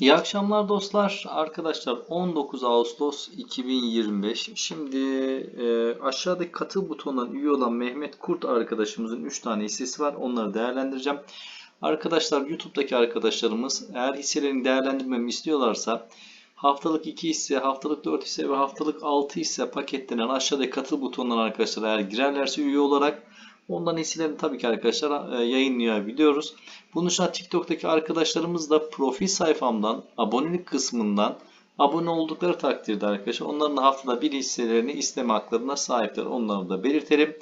İyi akşamlar dostlar. Arkadaşlar 19 Ağustos 2025. Şimdi e, aşağıdaki katıl butonundan üye olan Mehmet Kurt arkadaşımızın 3 tane hissesi var. Onları değerlendireceğim. Arkadaşlar YouTube'daki arkadaşlarımız eğer hisselerini değerlendirmemi istiyorlarsa haftalık 2 hisse, haftalık 4 hisse ve haftalık 6 hisse paketlenen aşağıdaki katıl butonundan arkadaşlar eğer girerlerse üye olarak Ondan hisselerini tabii ki arkadaşlar e, yayınlayabiliyoruz. Bunun dışında TikTok'taki arkadaşlarımız da profil sayfamdan, abonelik kısmından abone oldukları takdirde arkadaşlar onların da haftada bir hisselerini isteme haklarına sahipler. Onları da belirtelim.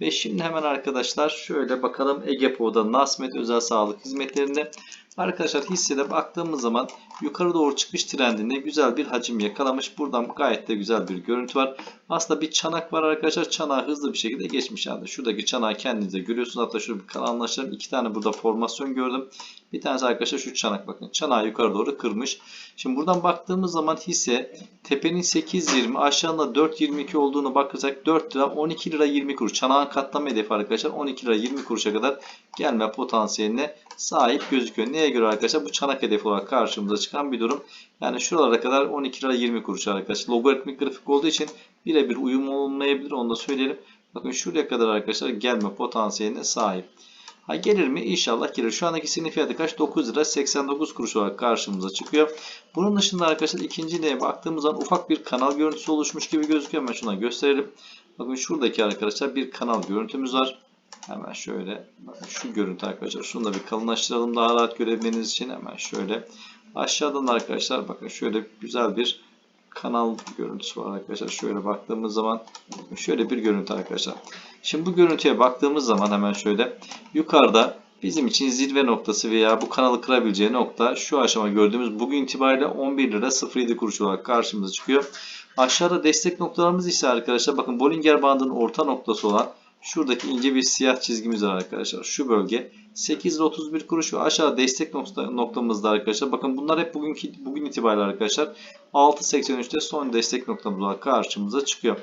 Ve şimdi hemen arkadaşlar şöyle bakalım Egepo'da Nasmet Özel Sağlık Hizmetlerinde Arkadaşlar hissede baktığımız zaman yukarı doğru çıkış trendinde güzel bir hacim yakalamış. Buradan gayet de güzel bir görüntü var. Aslında bir çanak var arkadaşlar. Çanağı hızlı bir şekilde geçmiş halde. Şuradaki çanağı kendinize görüyorsunuz. Hatta şurada bir kanallaştırdım. İki tane burada formasyon gördüm. Bir tanesi arkadaşlar şu çanak bakın. Çanağı yukarı doğru kırmış. Şimdi buradan baktığımız zaman hisse tepenin 8.20 aşağında 4.22 olduğunu bakırsak 4 lira 12 lira 20 kuruş. Çanağın katlama hedefi arkadaşlar 12 lira 20 kuruşa kadar gelme potansiyeline sahip gözüküyor. Neye göre arkadaşlar? Bu çanak hedefi olarak karşımıza çıkan bir durum. Yani şuralara kadar 12 lira 20 kuruş arkadaşlar. Logaritmik grafik olduğu için birebir uyum olmayabilir. Onu da söyleyelim. Bakın şuraya kadar arkadaşlar gelme potansiyeline sahip. Ha gelir mi? İnşallah gelir. Şu andaki sinir fiyatı kaç? 9 lira 89 kuruş olarak karşımıza çıkıyor. Bunun dışında arkadaşlar ikinci neye baktığımız zaman ufak bir kanal görüntüsü oluşmuş gibi gözüküyor. Hemen şuna gösterelim. Bakın şuradaki arkadaşlar bir kanal görüntümüz var. Hemen şöyle bakın şu görüntü arkadaşlar. Şunu da bir kalınlaştıralım daha rahat görebilmeniz için. Hemen şöyle. Aşağıdan da arkadaşlar bakın şöyle güzel bir kanal görüntüsü var arkadaşlar. Şöyle baktığımız zaman şöyle bir görüntü arkadaşlar. Şimdi bu görüntüye baktığımız zaman hemen şöyle yukarıda bizim için zirve noktası veya bu kanalı kırabileceği nokta şu aşama gördüğümüz bugün itibariyle 11 lira 07 kuruş olarak karşımıza çıkıyor. Aşağıda destek noktalarımız ise arkadaşlar bakın Bollinger bandının orta noktası olan Şuradaki ince bir siyah çizgimiz var arkadaşlar. Şu bölge 8.31 kuruş ve aşağı destek nokta, noktamızda arkadaşlar. Bakın bunlar hep bugünkü bugün itibariyle arkadaşlar 6.83'te son destek noktamız olarak karşımıza çıkıyor.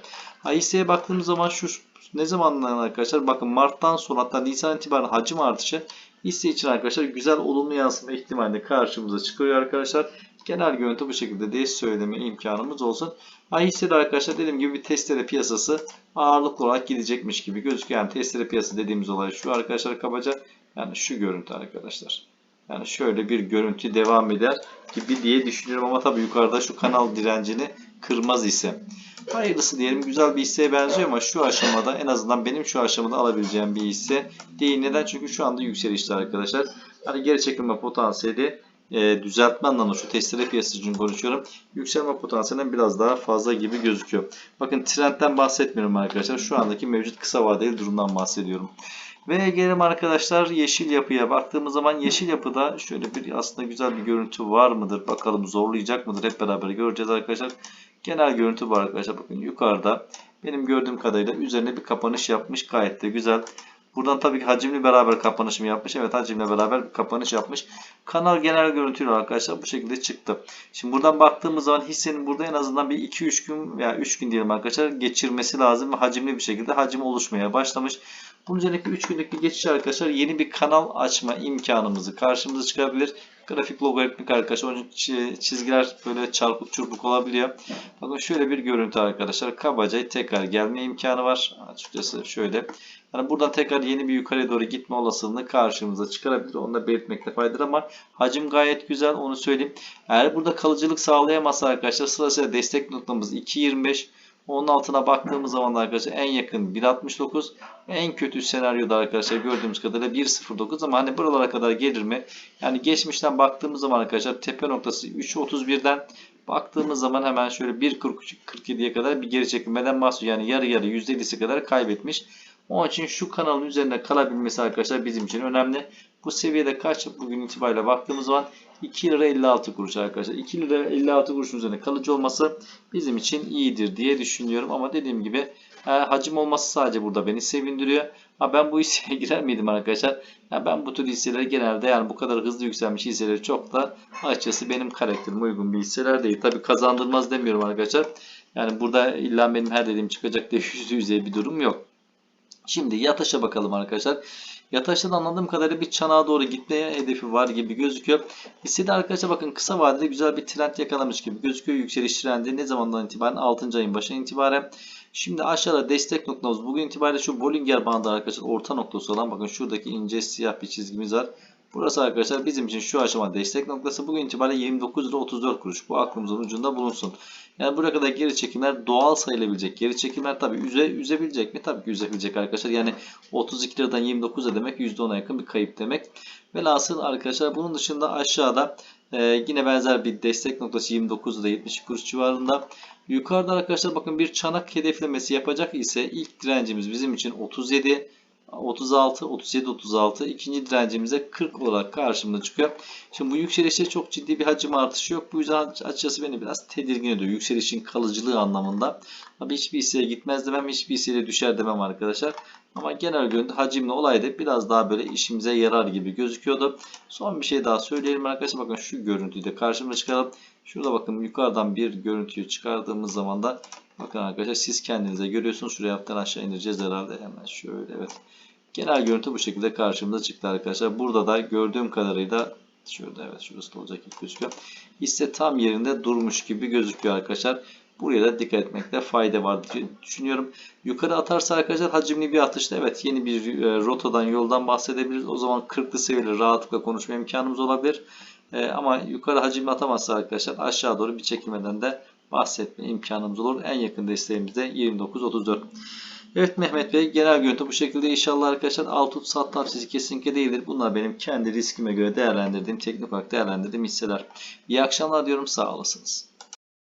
Hisseye baktığımız zaman şu ne zamandan arkadaşlar bakın Mart'tan sonra hatta Nisan itibaren hacim artışı hisse için arkadaşlar güzel olumlu yansıma ihtimali karşımıza çıkıyor arkadaşlar. Genel görüntü bu şekilde diye söyleme imkanımız olsun. Ha hissede arkadaşlar dediğim gibi bir testere piyasası ağırlıklı olarak gidecekmiş gibi gözüküyor. Yani testere piyasası dediğimiz olay şu arkadaşlar kabaca. Yani şu görüntü arkadaşlar. Yani şöyle bir görüntü devam eder gibi diye düşünüyorum ama tabii yukarıda şu kanal direncini kırmaz ise. Hayırlısı diyelim güzel bir hisseye benziyor ama şu aşamada en azından benim şu aşamada alabileceğim bir hisse değil. Neden? Çünkü şu anda yükselişte arkadaşlar. Hani geri çekilme potansiyeli e, düzeltme anlamında şu testere piyasası için konuşuyorum. Yükselme potansiyelinden biraz daha fazla gibi gözüküyor. Bakın trendten bahsetmiyorum arkadaşlar. Şu andaki mevcut kısa vadeli durumdan bahsediyorum. Ve gelelim arkadaşlar yeşil yapıya baktığımız zaman yeşil yapıda şöyle bir aslında güzel bir görüntü var mıdır? Bakalım zorlayacak mıdır? Hep beraber göreceğiz arkadaşlar. Genel görüntü var arkadaşlar. Bakın yukarıda benim gördüğüm kadarıyla üzerine bir kapanış yapmış. Gayet de güzel. Buradan tabii ki hacimli beraber kapanışımı yapmış. Evet hacimle beraber kapanış yapmış. Kanal genel görüntüyle arkadaşlar bu şekilde çıktı. Şimdi buradan baktığımız zaman hissenin burada en azından bir 2-3 gün veya 3 gün diyelim arkadaşlar geçirmesi lazım ve hacimli bir şekilde hacim oluşmaya başlamış. Bunun üzerindeki 3 günlük bir geçiş arkadaşlar yeni bir kanal açma imkanımızı karşımıza çıkabilir. Grafik logaritmik arkadaşlar. Onun çizgiler böyle çarpık çırpık olabiliyor. Bakın şöyle bir görüntü arkadaşlar. Kabaca tekrar gelme imkanı var. Açıkçası şöyle. Yani buradan tekrar yeni bir yukarıya doğru gitme olasılığını karşımıza çıkarabilir. Onu da belirtmekte faydadır ama hacim gayet güzel onu söyleyeyim. Eğer burada kalıcılık sağlayamazsa arkadaşlar sırasıyla destek noktamız 2.25 onun altına baktığımız zaman arkadaşlar en yakın 1.69 en kötü senaryoda arkadaşlar gördüğümüz kadarıyla 1.09 ama hani buralara kadar gelir mi? Yani geçmişten baktığımız zaman arkadaşlar tepe noktası 3.31'den baktığımız zaman hemen şöyle 1.47'ye kadar bir geri çekilmeden bahsediyor. Yani yarı yarı %50'si kadar kaybetmiş. Onun için şu kanalın üzerinde kalabilmesi arkadaşlar bizim için önemli. Bu seviyede kaç bugün itibariyle baktığımız zaman 2 lira 56 kuruş arkadaşlar. 2 lira 56 kuruşun üzerine kalıcı olması bizim için iyidir diye düşünüyorum. Ama dediğim gibi e, hacim olması sadece burada beni sevindiriyor. Ha ben bu hisseye girer miydim arkadaşlar? Ya ben bu tür hisseleri genelde yani bu kadar hızlı yükselmiş hisseleri çok da açıkçası benim karakterime uygun bir hisseler değil. Tabi kazandırmaz demiyorum arkadaşlar. Yani burada illa benim her dediğim çıkacak diye yüzde yüze bir durum yok. Şimdi yataşa bakalım arkadaşlar. Yataşta da anladığım kadarıyla bir çanağa doğru gitmeye hedefi var gibi gözüküyor. Hissede arkadaşlar bakın kısa vadede güzel bir trend yakalamış gibi gözüküyor. Yükseliş trendi ne zamandan itibaren? 6. ayın başından itibaren. Şimdi aşağıda destek noktamız bugün itibariyle şu Bollinger bandı arkadaşlar orta noktası olan bakın şuradaki ince siyah bir çizgimiz var. Burası arkadaşlar bizim için şu aşama destek noktası. Bugün itibariyle 29 lira 34 kuruş. Bu aklımızın ucunda bulunsun. Yani buraya kadar geri çekimler doğal sayılabilecek. Geri çekimler tabii üze, üzebilecek mi? Tabii ki üzebilecek arkadaşlar. Yani 32 liradan 29 lira demek %10'a yakın bir kayıp demek. Velhasıl arkadaşlar bunun dışında aşağıda e, yine benzer bir destek noktası 29 lira 70 kuruş civarında. Yukarıda arkadaşlar bakın bir çanak hedeflemesi yapacak ise ilk direncimiz bizim için 37 36, 37, 36. İkinci direncimize 40 olarak karşımıza çıkıyor. Şimdi bu yükselişte çok ciddi bir hacim artışı yok. Bu yüzden açıkçası beni biraz tedirgin ediyor. Yükselişin kalıcılığı anlamında. Tabii hiçbir hisseye gitmez demem, hiçbir hisseye düşer demem arkadaşlar. Ama genel görüntü hacimli olaydı biraz daha böyle işimize yarar gibi gözüküyordu. Son bir şey daha söyleyelim arkadaşlar. Bakın şu görüntüyü de karşımıza çıkaralım. Şurada bakın yukarıdan bir görüntüyü çıkardığımız zaman da bakın arkadaşlar siz kendinize görüyorsunuz. Şuraya hafiften aşağı indireceğiz herhalde. Hemen şöyle evet. Genel görüntü bu şekilde karşımıza çıktı arkadaşlar. Burada da gördüğüm kadarıyla şurada evet şurası da olacak gibi gözüküyor. Hisse tam yerinde durmuş gibi gözüküyor arkadaşlar. Buraya da dikkat etmekte fayda var diye düşünüyorum. Yukarı atarsa arkadaşlar hacimli bir atışta evet yeni bir e, rotadan yoldan bahsedebiliriz. O zaman 40'lı seviyeli rahatlıkla konuşma imkanımız olabilir. E, ama yukarı hacimli atamazsa arkadaşlar aşağı doğru bir çekimeden de bahsetme imkanımız olur. En yakın desteğimiz de 29-34. Evet Mehmet Bey genel görüntü bu şekilde inşallah arkadaşlar alt uç sat tavsiyesi kesinlikle değildir. Bunlar benim kendi riskime göre değerlendirdiğim teknik olarak değerlendirdiğim hisseler. İyi akşamlar diyorum sağ olasınız.